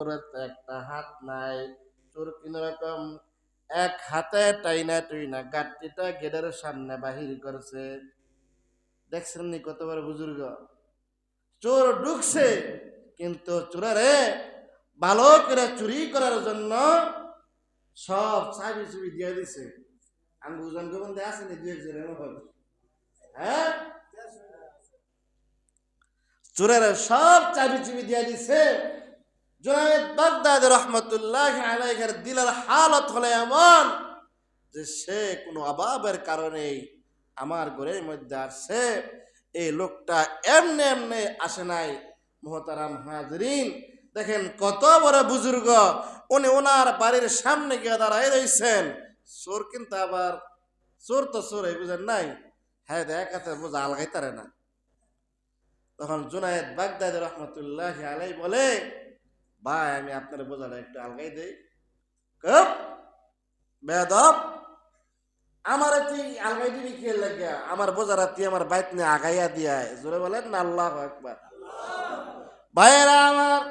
একটা হাত নাই রকম, এক হাতে টাইনা টুইনা গেটের সামনে বাহির করছে। দেখছেন নি কত বড় বুজুর্গ? চোর ঢুকছে, কিন্তু চোরারে ভালো করে চুরি করার জন্য সব চাবি চুবি দিয়ে দিছে। আমি বুঝন গোবন দিয়ে আসেনি দু একজনের হ্যাঁ? চোরের সব চাবি চুবি দিয়ে দিছে জুনায়েদ বাগদাদ রহমতুল্লাহ আলাইহির দিলের হালত হলে এমন যে সে কোনো অভাবের কারণে আমার ঘরের মধ্যে আসছে এই লোকটা এমনি এমনি আসে নাই। মোহতারাম হাজরিন, দেখেন কত বড় বুজুর্গ, উনি ওনার বাড়ির সামনে গিয়ে দাঁড়াই রয়েছেন চোর কিন্তু আবার, চোর তো চোর, এই বুঝেন নাই? হ্যাঁ দেখাতে বোঝা আলগাই তারে না। তখন জুনায়েদ বাগদাদ রহমতুল্লাহ আলাই বলে ভাই, আমি আপনার বোঝাটা একটু আলগাই দেই। বেদব, আমার তুই আলগাই দিবি কে লাগিয়া? আমার বোঝারা তুই আমার বাইত নিয়ে আগাইয়া দিয়ায় জোরে বলেন না, আল্লাহ একবার ভাইয়েরা, আমার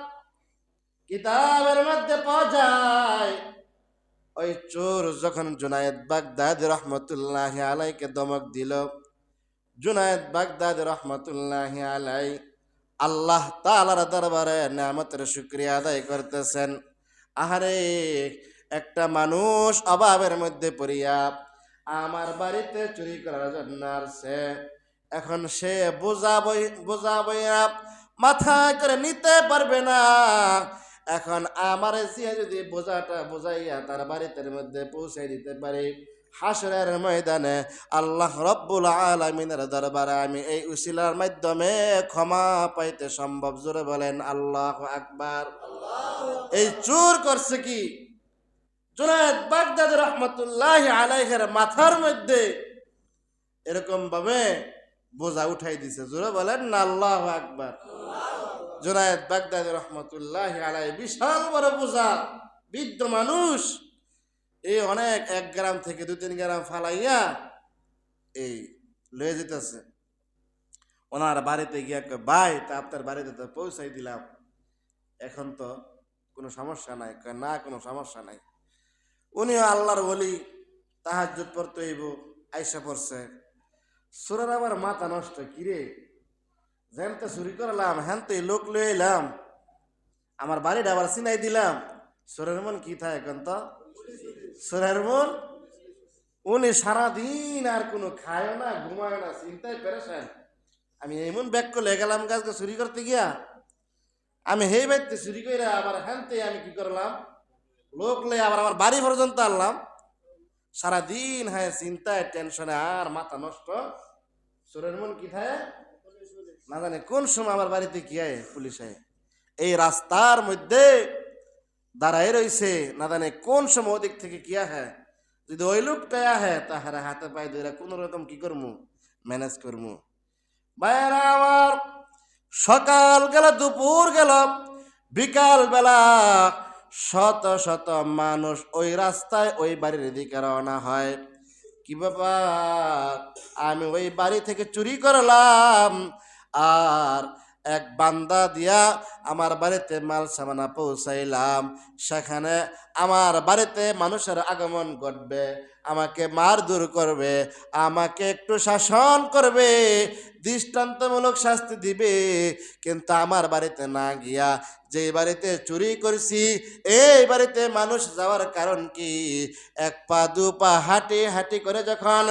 কিতাবের মধ্যে পাওয়া যায়, ওই চোর যখন জুনায়েদ বাগদাদ রহমতুল্লাহ আলাইকে দমক দিল, জুনায়েদ বাগদাদ রহমতুল্লাহ আলাই আল্লাহ তালার দরবারে নামতের শুক্রিয়া আদায় করতেছেন। আহারে, একটা মানুষ অভাবের মধ্যে পড়িয়া আমার বাড়িতে চুরি করার জন্য আসছে। এখন সে বোঝা বই, বোঝা বইয়া মাথা করে নিতে পারবে না। এখন আমার সিয়া যদি বোঝাটা বোঝাইয়া তার বাড়িতে মধ্যে পৌঁছে দিতে পারি হাসরের ময়দানে আল্লাহ রব্বুল আলমিনের দরবারে আমি এই উসিলার মাধ্যমে ক্ষমা পাইতে সম্ভব। জোরে বলেন, আল্লাহ আকবার। এই চোর করছে কি? জুনায়দ বাগদাদ রহমতুল্লাহ আলাইহের মাথার মধ্যে এরকম ভাবে বোঝা উঠাই দিছে। জোরে বলেন না আল্লাহ আকবার। জুনায়দ বাগদাদ রহমতুল্লাহ আলাই বিশাল বড় বোঝা, বৃদ্ধ মানুষ এই অনেক, এক গ্রাম থেকে দু তিন গ্রাম ফালাইয়া এই লয়ে যেতেছে ওনার বাড়িতে গিয়ে ভাই, তা আপনার বাড়িতে তো পৌঁছাই দিলাম। এখন তো কোনো সমস্যা নাই। না, কোনো সমস্যা নাই। উনিও আল্লাহর বলি তাহার তাহাজুদ পড়তে হইব, আইসা পড়ছে। সুরের আবার মাথা নষ্ট কিরে যেনতে চুরি করলাম হ্যানতে লোক লয়ে এলাম। আমার বাড়িটা আবার চিনাই দিলাম। সুরের মন কি থাকে এখন তো? সুরের মন উনি সারাদিন আর কোনো খায় না, ঘুমায় না, চিন্তায় পেরেছেন আমি এমন ব্যাগ করে গেলাম গাছকে চুরি করতে গিয়া। আমি হেই বাড়িতে চুরি করে আবার হ্যানতে আমি কি করলাম? লোক লে আবার আমার বাড়ি পর্যন্ত আনলাম। সারাদিন হ্যাঁ চিন্তায়, টেনশনে আর মাথা নষ্ট। সুরের মন কি থাকে? না জানে কোন সময় আমার বাড়িতে কি আয় পুলিশ আয়। এই রাস্তার মধ্যে দাঁড়াই রইছে, না জানে কোন সময় ওদিক থেকে কি আহে। যদি ওই লোকটা আহে, তাহারা হাতে পায়ে ধরে কোন রকম কি করমু? ম্যানেজ করমু। বাইরা আমার, সকাল গেল, দুপুর গেল। বিকাল বেলা শত শত মানুষ ওই রাস্তায় ওই বাড়ির দিকে রওনা হয়। কি ব্যাপার? আমি ওই বাড়ি থেকে চুরি করলাম, আর এক বান্দা দিয়া আমার বাড়িতে মাল সামানা পৌঁছাইলাম। সেখানে আমার বাড়িতে মানুষের আগমন ঘটবে, আমাকে মারধর করবে, আমাকে একটু শাসন করবে, দৃষ্টান্তমূলক শাস্তি দিবে। কিন্তু আমার বাড়িতে না গিয়া যে বাড়িতে চুরি করছি, এই বাড়িতে মানুষ যাওয়ার কারণ কি? এক পা, দু পা হাঁটি হাঁটি করে যখন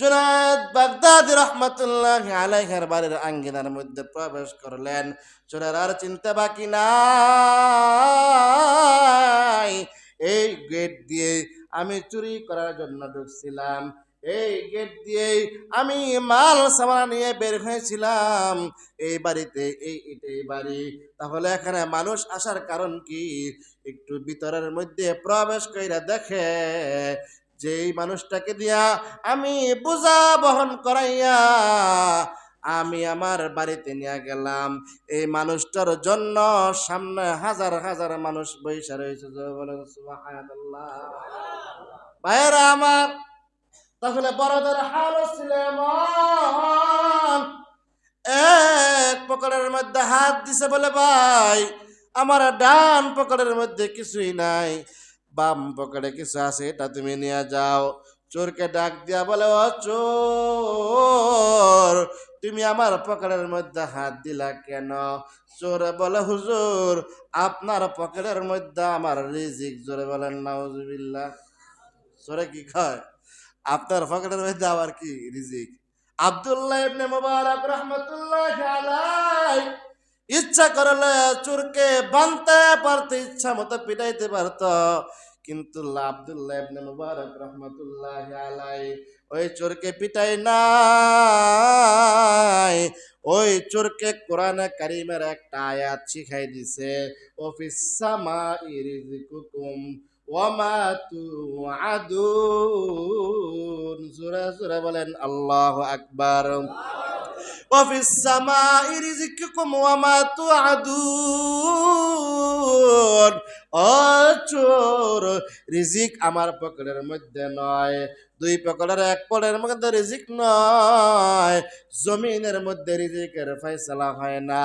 জুনায়দ বাগদাদ রহমতুল্লাহ আলাইহের বাড়ির আঙ্গিনার মধ্যে প্রবেশ করলেন। চোরের আর চিন্তা বাকি নাই। এই গেট দিয়ে আমি চুরি করার জন্য ঢুকছিলাম। এই গেট দিয়ে আমি মাল সামানা নিয়ে বের হয়েছিলাম। এই বাড়িতে এই এটাই বাড়ি। তাহলে এখানে মানুষ আসার কারণ কি? একটু ভিতরের মধ্যে প্রবেশ কইরা দেখে যে এই মানুষটাকে দিয়া আমি বোঝা বহন করাইয়া আমি আমার বাড়িতে নিয়ে গেলাম। এই মানুষটার জন্য সামনে হাজার হাজার মানুষ বৈশা রয়েছে। ভাইয়েরা আমার তাহলে বড়দের হাল ছিল এক পকেটের মধ্যে হাত দিছে বলে, ভাই, আমার ডান পকেটের মধ্যে কিছুই নাই। বাম পকেটে কিছু আছে, এটা তুমি নিয়ে যাও। চোরকে ডাক দিয়া বলে, ও চোর, তুমি আমার পকেটের মধ্যে হাত দিলা কেন? চোরে বলে, হুজুর, আপনার পকেটের মধ্যে আমার রিজিক। জোরে বলেন নাউজুবিল্লাহ। চোরে কি কয়? আপনার পকেটের মধ্যে আবার কি রিজিক? আব্দুল্লাহ ইবনে মুবারক রাহমাতুল্লাহ আলাই ইচ্ছা করলে চোরকে বানতে পারতে, ইচ্ছা মতো পিটাইতে পারত। কিন্তু আব্দুল্লাহ রহমতুল্লাহ আলাই ওই চোরকে পিটাই নাই। ওই চোরকে কোরআনে কারিমের একটা আয়াত শিখাই দিছে অফিস সামা ইরিজকুকুম ওয়ামা তুআদুন। সূরা সূরা বলেন, আল্লাহু আকবার। অফিস সামাই রিজিকুকুম ওয়া মা তুআদুন রিজিক আমার পকেটের মধ্যে নয়, দুই পকেটের এক পলের মধ্যে রিজিক নয়, জমিনের মধ্যে রিজিকের ফয়সলা হয় না।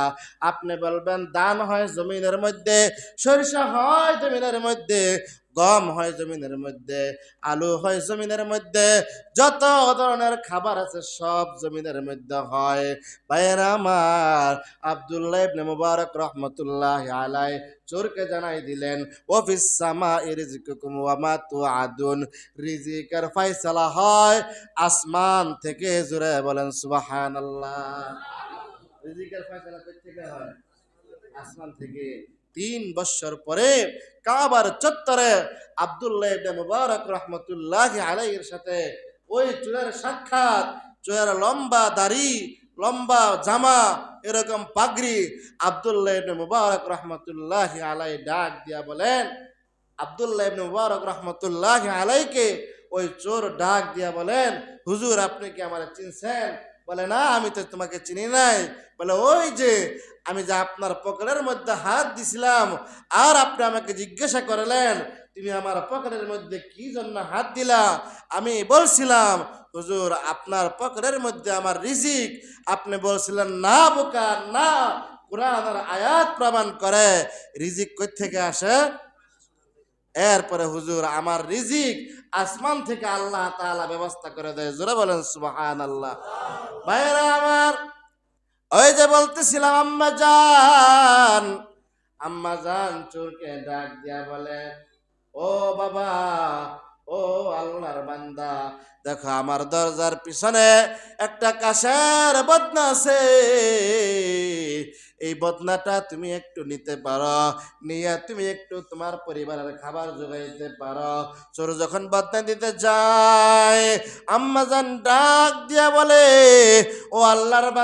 আপনি বলবেন, দান হয় জমিনের মধ্যে, সরিষা হয় জমিনের মধ্যে গম হয় জমিনের মধ্যে, আলু হয় জমিনের মধ্যে, যত ধরনের খাবার আছে সব জমিনের মধ্যে হয়। ভাইয়েরা আমার, আব্দুল্লাহ ইবনে মুবারক রহমতুল্লাহ আলাই চোরকে জানাই দিলেন অফিস সামা ইরিজকুকুম ওয়া মা তুআদুন। রিজিকের হয় আসমান থেকে জুড়ে বলেন, সুবহানাল্লাহ। রিজিকের ফয়সালা থেকে হয়? আসমান থেকে। তিন বৎসর পরে কাবার চত্বরে আবদুল্লাহ ইবনে মুবারক রহমতুল্লাহ আলাইহির সাথে ওই চুলের সাক্ষাৎ চুলের লম্বা দাড়ি, লম্বা জামা, এরকম পাগড়ি আবদুল্লাহ ইবনে মুবারক রহমতুল্লাহ আলাই ডাক দিয়া বলেন, আব্দুল্লাহ ইবনে মুবারক রহমতুল্লাহ আলাইকে ওই চোর ডাক দিয়া বলেন, হুজুর, আপনি কি আমার চিনছেন? বলে, না, আমি তো তোমাকে চিনি নাই। বলে, ওই যে, আমি যে আপনার পকেটের মধ্যে হাত দিছিলাম আর আপনি আমাকে জিজ্ঞাসা করলেন, তুমি আমার পকেটের মধ্যে কি জন্য হাত দিলা? আমি বলছিলাম, হুজুর, আপনার পকেটের মধ্যে আমার রিজিক। আপনি বলছিলেন, না, বোকা, না। কোরআনের আয়াত প্রমাণ করে, রিজিক কই থেকে আসে? এরপরে হুজুর আমার রিজিক আসমান থেকে আল্লাহ তালা ব্যবস্থা করে দেয়। জোরে বলেন সুবাহান আল্লাহ ভাইরা আমার, ওই যে বলতেছিলাম, আম্মা যান আম্মা যান চোরকে ডাক দিয়া বলে, ও বাবা ও আল্লাহর বান্দা, দেখো আমার দরজার পিছনে একটা কাশের বদনা আছে। এই বদনাটা তুমি একটু নিতে পারো, নিয়ে তুমি একটু তোমার পরিবারের খাবার যোগাইতে পারো। চোর যখন বদনা দিতে যায়, আম্মাজান ডাক দিয়া বলে, ও আল্লাহর বান্দা